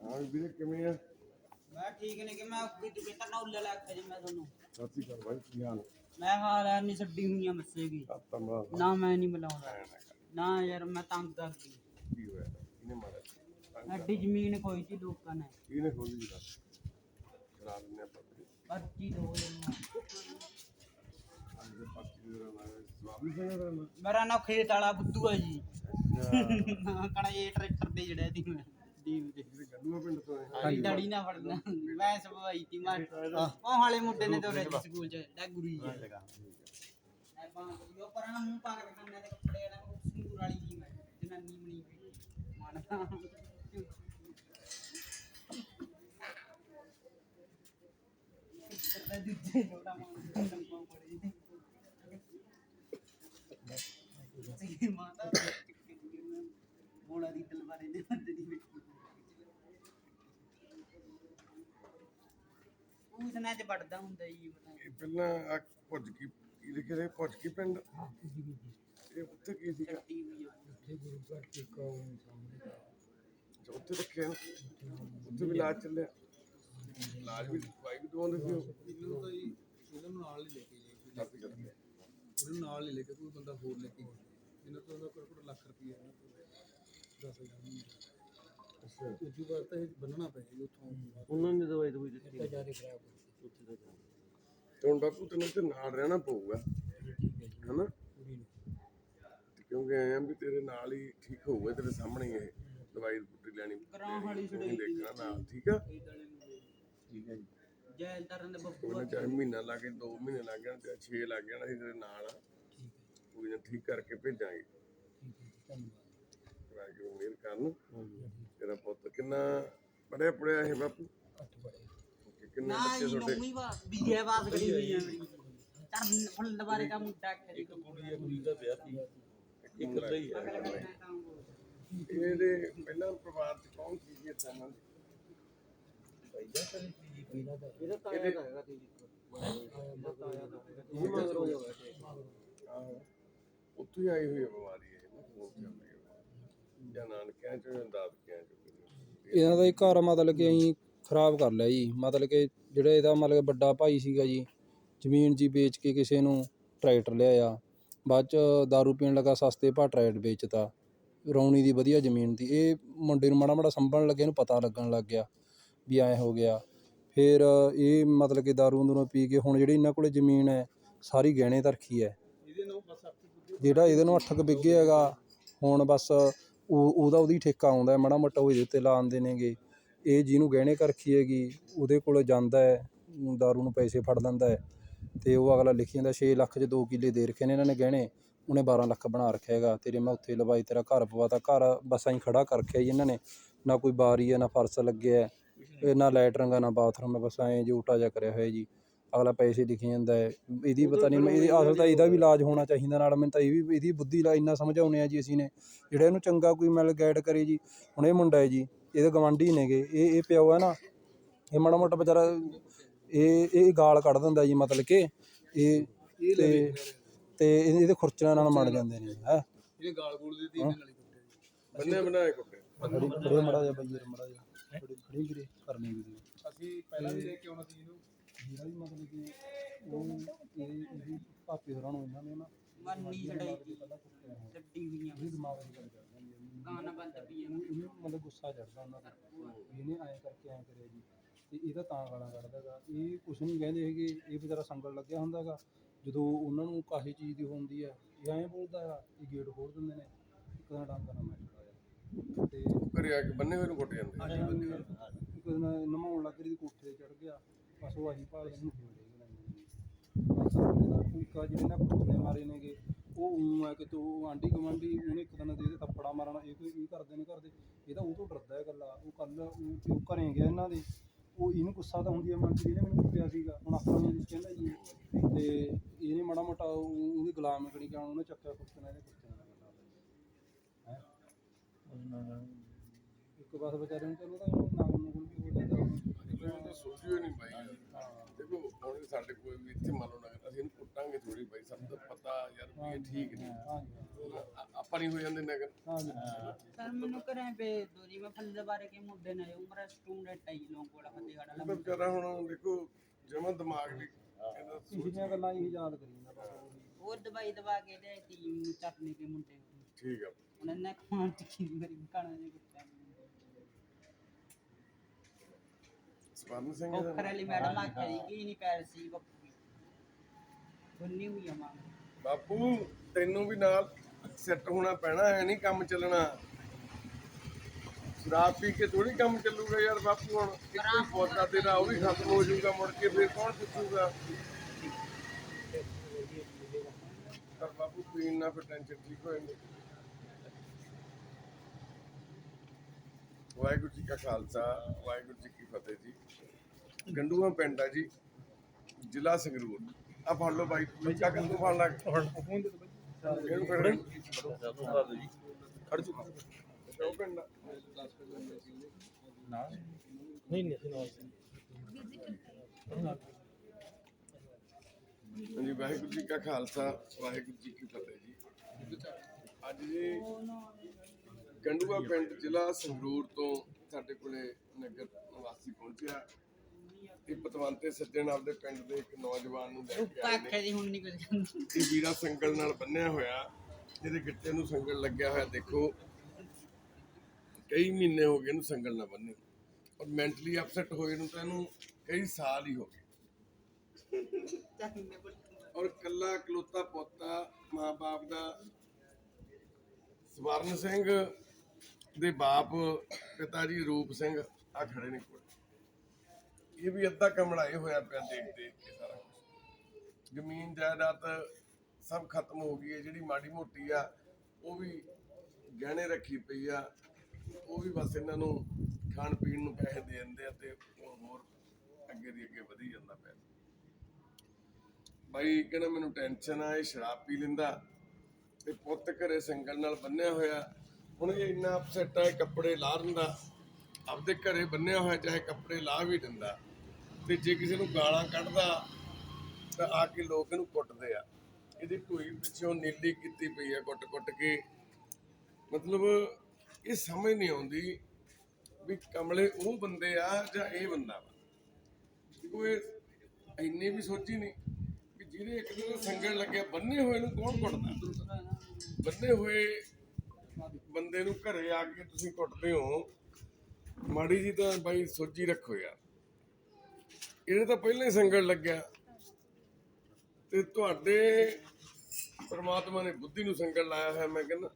ਹਾਂ ਵੀਰੇ ਕਿਵੇਂ ਆ ਮੈਂ ਠੀਕ ਨਹੀਂ ਕਿ ਮੈਂ ਉੱਕੀ ਤੂੰ ਕਹਿੰਦਾ ਨਾ ਉੱਲੇ ਲੱਗ ਜੀ ਮੈਂ ਤੁਹਾਨੂੰ ਸਤਿ ਸ਼੍ਰੀ ਅਕਾਲ ਭਾਈ ਕੀ ਹਾਲ ਮੈਂ ਹਾਲ ਐ ਨਹੀਂ ਛੱਡੀ ਹੋਈਆਂ ਮੱਸੇਗੀ ਆਤਾ ਮਾ ਨਾ ਮੈਂ ਨਹੀਂ ਮਿਲਾਉਂਦਾ ਨਾ ਯਾਰ ਮੈਂ ਤੰਗ ਕਰਦੀ ਕੀ ਹੋਇਆ ਇਹਨੇ ਮਾਰਿਆ ਐਡੀ ਜ਼ਮੀਨ ਖੋਈ ਸੀ ਲੋਕਾਂ ਨੇ ਇਹਨੇ ਖੋਲੀ ਜੀ ਦੱਸ ਕਰਾ ਲੈਣੇ ਆਪਾਂ ਵੀਰੇ ਪਰਚੀ ਦੋ ਜਣਾ ਅੱਜ ਦੇ ਪਾਰਟੀ ਦੇ ਨਾਮ ਮੇਰਾ ਨਾ ਖੇਤ ਵਾਲਾ ਬੁੱਧੂ ਹੈ ਜੀ। ਕਣਾ ਇਹ ਟਰੈਕਟਰ ਤੇ ਜਿਹੜਾ ਦੀ ਮੈਂ ਡੀਵ ਦੇ ਗੰਡੂਆ ਪਿੰਡ ਤੋਂ ਹੈ ਸਾਡੀ ਦੜੀ ਨਾ ਫੜਨਾ। ਮੈਂ ਸਭਾਈ ਤੀ ਮਾਰ ਉਹ ਹਾਲੇ ਮੁੰਡੇ ਨੇ ਤੋਰੇ ਸਕੂਲ ਚ ਡਾ ਗੁਰੂ ਜੀ ਐ ਬਾਂਹ ਉਹ ਪਰਾਂ ਮੂੰਹ ਪਾ ਕੇ ਕੰਨਾਂ ਦੇ ਕੱਪੜੇ ਨਾ ਸੰਗੂਰ ਵਾਲੀ ਜੀ ਮੈਂ ਜਨਾਨੀ ਬਣੀ ਹੋਈ। ਮਾਨਦਾ ਕਰਦਾ ਦੂਜੇ ਲੋੜਾ ਮਾਨ ਕੰਪਾਂ ਪੜੀ ਸੀ ਮਾਤਾ ਮੋਲਾ ਦੀ ਤਲਵਾਰੇ ਦੇ ਬੰਦੇ ਦੀ ਵੇਖੀ ਉਹ ਇਤਨਾ ਚ ਵੱਡਦਾ ਹੁੰਦਾ ਜੀ ਪਤਾ ਇਹ ਪਹਿਲਾਂ ਆ ਭੁੱਜ ਕੀ ਕੀ ਲਿਖਿਆ ਸੀ ਭੁੱਜ ਕੀ ਪਿੰਡ? ਇਹ ਉੱਥੇ ਕੀ ਸੀਗਾ? ਟੀਵੀ ਆ ਅੱਛਾ, ਉੱਥੇ ਰੱਖਿਆ ਨਾ। ਉੱਥੇ ਵੀ ਇਲਾਜ ਚੱਲਿਆ। ਇਲਾਜ ਵੀ ਦਵਾਈ ਵੀ ਦਵਾਉਂਦੇ ਸੀ ਉਹ। ਇਹਨਾਂ ਤਾਂ ਜੀ ਇਹਨਾਂ ਨੂੰ ਨਾਲ ਹੀ ਲੈ ਕੇ ਜਾਈ ਕਾਫੀ ਕਰਦੇ ਉਹਨਾਂ ਨੂੰ ਨਾਲ ਹੀ ਲੈ ਕੇ ਕੋਈ ਬੰਦਾ ਹੋਰ ਲੈ ਕੇ ਜਾਈ ਇਹਨਾਂ ਤੋਂ ਉਹਦਾ ਕੋਲ ਲੱਖ ਰੁਪਏ ਇਹਨਾਂ ਤੋਂ ਦਸ ਹਜ਼ਾਰ ਮਹੀਨੇ ਅੱਛਾ ਦੂਜੀ ਵਾਰ ਤਾਂ ਇਹ ਬੰਨਣਾ ਪਿਆ ਜੀ ਉੱਥੋਂ। ਉਹਨਾਂ ਨੇ ਦਵਾਈ ਦਵਾਈ ਦਿੱਤੀ ਜਾਰੀ ਖਰਾਬ ਉੱਥੇ ਦਾ ਜਾ ਤੇ ਹੁਣ ਬਾਪੂ ਤੈਨੂੰ ਤੇ ਨਾਲ ਰਹਿਣਾ ਪਊਗਾ। ਹਨਾ? ਪੂਰੀ ਨਹੀਂ ਤੇ ਕਿਉਂਕਿ ਆਇਆ ਵੀ ਤੇਰੇ ਨਾਲ ਹੀ ਠੀਕ ਹੋਊਗਾ ਤੇਰੇ ਸਾਹਮਣੇ ਹੀ ਇਹ ਦਵਾਈ ਬੁੱਟੀ ਲੈਣੀ ਕਰਾਂ ਵਾਲੀ ਉਹ ਵੀ ਦੇਖਣਾ ਨਾਲ ਠੀਕ ਆ? ਠੀਕ ਹੈ ਜੀ। ਜੈਲਦਾਰਾਂ ਦੇ ਬੱਬੂ ਕੋਈ ਨਾ ਚਾਹੇ ਮਹੀਨਾ ਲੱਗ ਗਿਆ 2 ਮਹੀਨੇ ਲੱਗ ਜਾਣ ਤੇ 6 ਲੱਗ ਜਾਣ ਅਸੀਂ ਤੇਰੇ ਨਾਲ ਆ। ਕੋਈ ਨਾ ਠੀਕ ਕਰਕੇ ਭੇਜਾਂਗੇ। ਧੰਨਵਾਦ। ਵਾਹਿਗੁਰੂ ਮਿਹਰ ਕਰਨ ਤੇਰਾ ਪੁੱਤ ਕਿੰਨਾ ਪੜਿਆ ਪੜਿਆ ਇਹ ਬਾਪੂ? ਕਿੰਨੇ ਬੱਚੇ ਤੁਹਾਡੇ? ਨੌਵੀਂ ਵਾ ਬੀਏ ਬਾਤ ਕਰੀ ਹੋਈ ਹੈ ਮੇਰੀ। ਚਰਨ ਫੁੱਲ ਬਾਰੇ ਦਾ ਮੁੰਡਾ ਕਰੀ ਇੱਕ ਕੁੜੀ ਹੈ ਕੁੜੀ ਦਾ ਵਿਆਹ ਸੀ। ਇੱਕ ਇਕੱਲਾ ਹੀ ਹੈ। ਇਹਦੇ ਪਹਿਲਾਂ ਪਰਿਵਾਰ ਚ ਕੌਣ ਸੀ ਜੀ ਨਾਲ ਇਹਦਾ ਤਾਇਆ ਦਾ ਹੈਗਾ ਤੇ ਆਹੋ। ਉੱਥੋਂ ਹੀ ਆਈ ਹੋਈ ਹੈ ਬਿਮਾਰੀ ਇਹ ਨਾ ਹੈ ਇਹਨਾਂ ਦਾ ਹੀ ਘਰ ਮਤਲਬ ਕਿ ਅਸੀਂ ਖਰਾਬ ਕਰ ਲਿਆ ਜੀ। ਮਤਲਬ ਕਿ ਜਿਹੜਾ ਇਹਦਾ ਮਤਲਬ ਵੱਡਾ ਭਾਈ ਸੀਗਾ ਜੀ ਜ਼ਮੀਨ ਜੀ ਵੇਚ ਕੇ ਕਿਸੇ ਨੂੰ ਟਰੈਕਟਰ ਲਿਆਇਆ। ਬਾਅਦ ਚ ਦਾਰੂ ਪੀਣ ਲੱਗਾ ਸਸਤੇ ਭਾਅ ਟਰੈਕਟਰ ਵੇਚਤਾ। ਰੌਣੀ ਦੀ ਵਧੀਆ ਜ਼ਮੀਨ ਦੀ ਇਹ ਮੁੰਡੇ ਨੂੰ ਮਾੜਾ ਮਾੜਾ ਸੰਭਣ ਲੱਗੇ ਇਹਨੂੰ ਪਤਾ ਲੱਗਣ ਲੱਗ ਗਿਆ ਵੀ ਐਂ ਹੋ ਗਿਆ। ਫਿਰ ਇਹ ਮਤਲਬ ਕਿ ਦਾਰੂ ਅੰਦਰੋਂ ਪੀ ਕੇ ਹੁਣ ਜਿਹੜੀ ਇਹਨਾਂ ਕੋਲੇ ਜ਼ਮੀਨ ਹੈ ਸਾਰੀ ਗਹਿਣੇ ਤਰਖੀ ਹੈ। ਜਿਹੜਾ ਇਹਦੇ ਨੂੰ ਅੱਠਕ ਕੁ ਹੈਗਾ ਹੁਣ ਬਸ ਉਹ ਉਹਦਾ ਉਹਦੀ ਠੇਕਾ ਆਉਂਦਾ ਮਾੜਾ ਮੋਟਾ ਉਹ ਇਹਦੇ ਉੱਤੇ ਲਾ ਆਉਂਦੇ ਨੇਗੇ। ਇਹ ਜਿਹਨੂੰ ਗਹਿਣੇ ਕਰ ਰੱਖੀ ਹੈਗੀ, ਉਹਦੇ ਕੋਲ ਜਾਂਦਾ ਹੈ, ਦਾਰੂ ਨੂੰ ਪੈਸੇ ਫੜ ਲੈਂਦਾ ਹੈ। ਤੇ ਉਹ ਅਗਲਾ ਲਿਖੀ ਜਾਂਦਾ, ਛੇ ਲੱਖ 'ਚ ਦੋ ਕਿੱਲੇ ਦੇ ਰੱਖੇ ਨੇ ਇਹਨਾਂ ਨੇ ਗਹਿਣੇ, ਉਹਨੇ 12 ਲੱਖ ਬਣਾ ਰੱਖਿਆ ਹੈਗਾ। ਤੇਰੇ ਮੈਂ ਉੱਥੇ ਲਵਾਈ, ਤੇਰਾ ਘਰ ਪਵਾਤਾ, ਘਰ ਬਸ ਐਂ ਖੜਾ ਕਰ ਰੱਖਿਆ ਜੀ ਇਹਨਾਂ ਨੇ। ਨਾ ਕੋਈ ਬਾਰੀ ਹੈ, ਨਾ ਫਰਸ਼ ਲੱਗਿਆ ਨਾ ਲੈਟਰਿੰਗ ਆ ਨਾ ਬਾਥਰੂਮ ਹੈ, ਬਸ ਐਂ ਜੀ ਜਿਹਾ ਕਰਿਆ ਹੋਇਆ ਜੀ। ਅਗਲਾ ਪੈਸੇ ਲਿਖੀ ਜਾਂਦਾ ਹੈ। ਇਹਦੀ ਪਤਾ ਨਹੀਂ ਇਹਦੀ ਅਸਲ ਤਾਂ ਇਹਦਾ ਵੀ ਇਲਾਜ ਹੋਣਾ ਚਾਹੀਦਾ ਨਾਲ। ਮੈਨੂੰ ਤਾਂ ਇਹ ਵੀ ਇਹਦੀ ਬੁੱਧੀ ਲਾ ਇੰਨਾ ਸਮਝਾਉਨੇ ਆ ਜੀ ਅਸੀਂ ਨੇ। ਜਿਹੜਾ ਇਹਨੂੰ ਚੰਗਾ ਕੋਈ ਮਿਲ ਗਾਈਡ ਕਰੇ ਜੀ ਹੁਣ ਇਹ ਮੁੰਡਾ ਹੈ ਜੀ ਇਹਦੇ ਗਵਾਂਢੀ ਨੇਗੇ ਇਹ ਇਹ ਪਿਓ ਹੈ ਨਾ ਇਹ ਮਾੜਾ ਮੋਟਾ ਵਿਚਾਰਾ ਇਹ ਇਹ ਗਾਲ ਕੱਢ ਦਿੰਦਾ ਜੀ ਮਤਲਬ ਕਿ ਇਹ ਤੇ ਤੇ ਇਹ- ਇਹਦੇ ਖੁਰਚਣਾ ਨਾਲ ਮੜ ਜਾਂਦੇ ਨੇ ਹੈ। ਇਹ ਗਾਲ ਗੂਲ ਦੀ ਇਹਦੇ ਨਾਲ ਹੀ ਕੁੱਟਿਆ ਜੀ। ਬੰਨੇ ਬਣਾਏ ਕੁੱਟੇ ਖੜੇ ਮੜਾ ਜਾ ਬਈ ਮੜਾ ਜਾ ਖੜੀ ਖੜੀ ਕਰਨੀ ਵੀਰੇ। ਅਸੀਂ ਪਹਿਲਾਂ ਵੀ ਲੈ ਕੇ ਆਉਣਾ ਸੀ ਇਹਨੂੰ। ਜਿਹੜਾ ਵੀ ਮਤਲਬ ਕਿ ਉਹ ਇਹ ਇਹਦੀ ਭਾਪੇ ਹੋਰਾਂ ਨੂੰ ਇਹਨਾਂ ਨੇ ਨਾ ਮੰਨੀ ਛੜਾਈ ਦੀ ਛੱਡੀ ਹੋਈਆਂ। ਇਹ ਦਿਮਾਗ ਦੀ ਗੱਲ ਕਰਦੇ ਨੇ ਗਾਣਾ ਬੰਦ ਪਈ ਹੈ ਇਹਨੂੰ ਮਤਲਬ ਗੁੱਸਾ ਚੜਦਾ ਉਹਨਾਂ ਦਾ ਵੀ ਇਹਨੇ ਐਂ ਕਰਕੇ ਐਂ ਕਰਿਆ ਜੀ। ਤੇ ਇਹਦਾ ਤਾਂ ਗਾਲਾਂ ਕੱਢਦਾ ਗਾ ਇਹ ਕੁਛ ਨਹੀਂ ਕਹਿੰਦੇ ਹੈਗੇ। ਇਹ ਵਿਚਾਰਾ ਸੰਗਲ ਲੱਗਿਆ ਹੁੰਦਾ ਗਾ ਜਦੋਂ ਉਹਨਾਂ ਨੂੰ ਕਾਹੀ ਚੀਜ਼ ਦੀ ਹੁੰਦੀ ਆ ਇਹ ਐਂ ਬੋਲਦਾ ਹੈਗਾ ਇਹ ਗੇਟ ਖੋਲ ਦਿੰਦੇ ਨੇ। ਇੱਕ ਦਿਨ ਡਾਂਗਾ ਨਾ ਮੈਂ ਤੇ ਘਰੇ ਆ ਕੇ ਬੰਨੇ ਹੋਏ ਨੂੰ ਕੁੱਟ ਜਾਂਦੇ ਇੱਕ ਦਿਨ ਨਮਾਉਣ ਲੱਗ ਰਹੀ ਕੋਠੇ ਤੇ ਚੜ ਗਿਆ। ਬਸ ਉਹ ਆਹੀ ਭਾਲ ਨੂੰ। ਹੋ ਰਹੀ ਫੂਕਾ ਜਿਹੜੇ ਨਾ ਕੁੱਤੇ ਮਾਰੇ ਨੇਗੇ ਉਹ ਉਂ ਹੈ ਕਿ ਤੂੰ ਆਂਢੀ ਗੁਆਂਢੀ ਉਹਨੇ ਇੱਕ ਦਿਨ ਦੇ ਇਹਦੇ ਥੱਪੜਾ ਮਾਰਨਾ ਇਹ ਕੋਈ ਇਹ ਕਰਦੇ ਨੇ ਕਰਦੇ ਇਹ ਤਾਂ ਉਹ ਤੋਂ ਡਰਦਾ ਹੈ ਗੱਲਾਂ ਉਹ ਕੱਲ ਉਹ ਘਰੇ ਗਿਆ ਇਹਨਾਂ ਦੇ। ਉਹ ਇਹਨੂੰ ਗੁੱਸਾ ਤਾਂ ਹੁੰਦੀ ਹੈ ਮਨ 'ਚ ਜਿਹਨੇ ਮੈਨੂੰ ਕੁੱਟਿਆ ਸੀਗਾ। ਹੁਣ ਆਪਾਂ ਨੂੰ ਕਹਿੰਦਾ ਜੀ ਤੇ ਇਹਨੇ ਮਾੜਾ ਮੋਟਾ ਉਹ- ਉਹਦੀ ਗੁਲਾਮ ਕਰੀ ਕਿ ਉਹਨੇ ਚੱਕਿਆ ਨਾਲ ਇਹਨੇ ਗੱਲਾਂ ਹੈ? ਇੱਕ ਬਸ ਵਿਚਾਰੇ ਨੂੰ ਚਲੋ ਤਾਂ ਇਹਨੂੰ ਨਾਮ ਨੂੰ ਵੀ ਹੋ ਜਾਂਦਾ। ਇਹ ਤਾਂ ਸੋਚਿਓ ਨਹੀਂ ਬਾਈ ਦੇਖੋ ਹੁਣ ਸਾਡੇ ਕੋਈ ਵੀ ਇੱਥੇ ਕੁੱਟਾਂਗੇ ਥੋੜੀ ਬਾਈ ਸਭ ਤੋਂ ਪਤਾ ਯਾਰ ਵੀ ਇਹ ਠੀਕ ਨਹੀਂ। ਆਪਾਂ ਨਹੀਂ ਹੋ ਜਾਂਦੇ ਨਗਰ। ਸਰ ਮੈਨੂੰ ਕਰੇ ਪੇ ਦੋਰੀ ਮੈਂ ਫੰਦੇ ਬਾਰੇ ਕੇ ਮੁੰਡੇ ਨੇ? ਉਮਰ ਸਟੂਡੈਂਟ ਆਈ ਲੋਕ ਕੋਲ ਫਤਿਹਗੜ੍ਹ ਵਾਲਾ ਪਰ ਵਿਚਾਰਾ ਹੁਣ ਦੇਖੋ ਜਮਾ ਦਿਮਾਗ ਦੀ ਇਹਦਾ ਸੋਚ- ਪਿਛਲੀਆਂ ਗੱਲਾਂ ਹੀ ਯਾਦ ਕਰੀ ਉਹੀ। ਉਹ ਦਵਾਈ ਦਵਾ ਕੇ ਦੇ ਟੀਮ ਚੱਟਨੇ ਕੇ ਮੁੰਡੇ ਠੀਕ ਆ। ਉਹਨਾਂ ਨੇ ਖਾਣ ਟਿੱਕੀ ਮੇਰੀ ਕਾਣਾ ਦੇ ਕੁੱਤਾ ਸਵਰਨ ਸਿੰਘ ਉਹ ਦਾ ਖਰਲੀ ਮੈਡਮ ਆਖਿਆ ਜੀ ਕੀ ਨਹੀਂ ਪੈਰ ਸੀ ਬੱਪੂ ਦੀ ਬੰਨੀ ਹੋਈ ਆ ਮਾਂ। ਬਾਪੂ ਤੈਨੂੰ ਵੀ ਨਾਲ ਸੈੱਟ ਹੋਣਾ ਪੈਣਾ ਐ ਨਹੀਂ ਕੰਮ ਚੱਲਣਾ। ਸ਼ਰਾਬ ਪੀ ਕੇ ਥੋੜੀ ਕੰਮ ਚੱਲੂਗਾ ਯਾਰ ਬਾਪੂ ਹੁਣ। ਇੱਕੋ ਹੀ ਪੌਦਾ ਤੇਰਾ ਉਹ ਵੀ ਖਤਮ ਹੋ ਜਾਊਗਾ ਮੁੜ ਕੇ ਫਿਰ ਕੌਣ ਪੁੱਛੂਗਾ? ਪਰ ਬਾਪੂ ਪੀਣ ਨਾਲ ਫਿਰ ਟੈਨਸ਼ਨ ਠੀਕ ਹੋ ਜਾਂਦੀ। ਵਾਹਿਗੁਰੂ ਜੀ ਕਾ ਖਾਲਸਾ ਵਾਹਿਗੁਰੂ ਜੀ ਕੀ ਫਤਿਹ ਜੀ। ਗੰਡੂਆ ਪਿੰਡ ਆ ਜੀ ਜ਼ਿਲ੍ਹਾ ਸੰਗਰੂਰ। ਆ ਫੜ ਲਓ ਬਾਈ ਤੂੰ ਕਾ ਕੰਦੂ ਫੜ ਲੱਗ ਇਹਨੂੰ ਫਿਰ ਸਾਨੂੰ ਕਰ ਦਿਓ ਜੀ ਖੜ ਚੁੱਕਾ। ਉਹ ਪਿੰਡ। ਆ। ਨਹੀਂ ਨਹੀਂ ਅਸੀਂ ਨਾਲ ਹਾਂਜੀ ਵਾਹਿਗੁਰੂ ਜੀ ਕਾ ਖਾਲਸਾ ਵਾਹਿਗੁਰੂ ਜੀ ਕੀ ਫਤਿਹ ਜੀ। ਅੱਜ ਜੀ ਗੰਡੂਆ ਪਿੰਡ ਜ਼ਿਲ੍ਹਾ ਸੰਗਰੂਰ ਤੋਂ ਸਾਡੇ ਕੋਲੇ ਨਗਰ ਨਿਵਾਸੀ ਪਹੁੰਚਿਆ। ਇਹ ਪਤਵੰਤੇ ਸੱਜਣ ਆਪਦੇ ਪਿੰਡ ਦੇ ਇੱਕ ਨੌਜਵਾਨ ਨੂੰ ਲੈ ਕੇ ਆਏ ਨੇ। ਜੀ ਹੁਣ ਨਹੀਂ ਕੁਝ ਕਹਿੰਦੀ। ਇਹ ਵੀਰਾ ਸੰਗਲ ਨਾਲ ਬੰਨਿਆ ਹੋਇਆ ਜਿਹਦੇ ਗਿੱਟੇ ਨੂੰ ਸੰਗਲ ਲੱਗਿਆ ਹੋਇਆ ਦੇਖੋ। ਕਈ ਮਹੀਨੇ ਹੋ ਗਏ ਇਹਨੂੰ ਸੰਗਲ ਨਾ ਬੰਨੇ। ਔਰ ਮੈਂਟਲੀ ਅਪਸੈਟ ਹੋਏ ਨੂੰ ਤਾਂ ਇਹਨੂੰ ਕਈ ਸਾਲ ਹੀ ਹੋ ਗਏ। ਔਰ ਕੱਲਾ ਇਕਲੌਤਾ ਪੋਤਾ ਮਾਂ-ਬਾਪ ਦਾ ਸਵਰਨ ਸਿੰਘ ਦੇ ਬਾਪ ਪਿਤਾ ਜੀ ਰੂਪ ਸਿੰਘ ਆ ਖੜੇ ਨੇ ਕੋਲ। ਇਹ ਵੀ ਅੱਧਾ ਕਮੜਾਏ ਹੋਇਆ ਪਿਆ ਦੇਖ ਦੇਖ ਕੇ ਸਾਰਾ ਕੁਛ। ਜ਼ਮੀਨ ਜਾਇਦਾਦ ਸਭ ਖਤਮ ਹੋ ਗਈ ਹੈ, ਜਿਹੜੀ ਮਾੜੀ ਮੋਟੀ ਆ, ਉਹ ਵੀ ਗਹਿਣੇ ਰੱਖੀ ਪਈ ਆ। ਉਹ ਵੀ ਬਸ ਇਹਨਾਂ ਨੂੰ ਖਾਣ ਪੀਣ ਨੂੰ ਪੈਸੇ ਦੇ ਦਿੰਦੇ ਆ ਤੇ ਉਹ ਹੋਰ ਅੱਗੇ ਦੀ ਅੱਗੇ ਵਧੀ ਜਾਂਦਾ ਪਿਆ। ਬਾਈ ਕਹਿੰਦਾ ਮੈਨੂੰ ਟੈਨਸ਼ਨ ਆ, ਇਹ ਸ਼ਰਾਬ ਪੀ ਲੈਂਦਾ ਤੇ ਪੁੱਤ ਘਰੇ ਸੰਗਲ ਨਾਲ ਬੰਨਿਆ ਹੋਇਆ। ਹੁਣ ਇਹ ਇੰਨਾ ਅਪਸੈਟ ਆ ਕੱਪੜੇ ਲਾ ਦਿੰਦਾ। ਆਪਦੇ ਘਰੇ ਬੰਨਿਆ ਹੋਇਆ, ਚਾਹੇ ਕੱਪੜੇ ਲਾ ਵੀ ਦਿੰਦਾ। ਤੇ ਜੇ ਕਿਸੇ ਨੂੰ ਗਾਲਾਂ ਕੱਢਦਾ, ਤਾਂ ਆ ਕੇ ਲੋਕ ਇਹਨੂੰ ਕੁੱਟਦੇ ਆ। ਇਹਦੀ ਢੂਈ ਪਿੱਛੋਂ ਨੀਲੀ ਕੀਤੀ ਪਈ ਆ, ਕੁੱਟ-ਕੁੱਟ ਕੇ। ਮਤਲਬ ਇਹ ਸਮਝ ਨਹੀਂ ਆਉਂਦੀ ਵੀ ਕਮਲੇ ਉਹ ਬੰਦੇ ਆ ਜਾਂ ਇਹ ਬੰਦਾ ਵਾ। ਕੋਈ ਇੰਨੀ ਵੀ ਸੋਚੀ ਨਹੀਂ ਵੀ ਜਿਹਦੇ ਇੱਕ ਦਿਨ ਸੰਗਣ ਲੱਗਿਆ, ਬੰਨੇ ਹੋਏ ਨੂੰ ਕੌਣ ਕੁੱਟਦਾ? ਬੰਨੇ ਹੋਏ ਬੰਦੇ ਨੂੰ ਘਰੇ ਆ ਕੇ ਤੁਸੀਂ ਕੁੱਟਦੇ ਹੋ, ਮਾੜੀ ਜੀ ਤਾਂ ਬਾਈ ਸੋਚੀ ਰੱਖੋ ਯਾਰ। ਇਹਨੇ ਤਾਂ ਪਹਿਲਾਂ ਹੀ ਸੰਗਲ ਲੱਗਿਆ। ਤੇ ਤੁਹਾਡੇ ਪ੍ਰਮਾਤਮਾ ਨੇ ਬੁੱਧੀ ਨੂੰ ਸੰਗਲ ਲਾਇਆ ਹੋਇਆ, ਮੈਂ ਕਹਿੰਦਾ।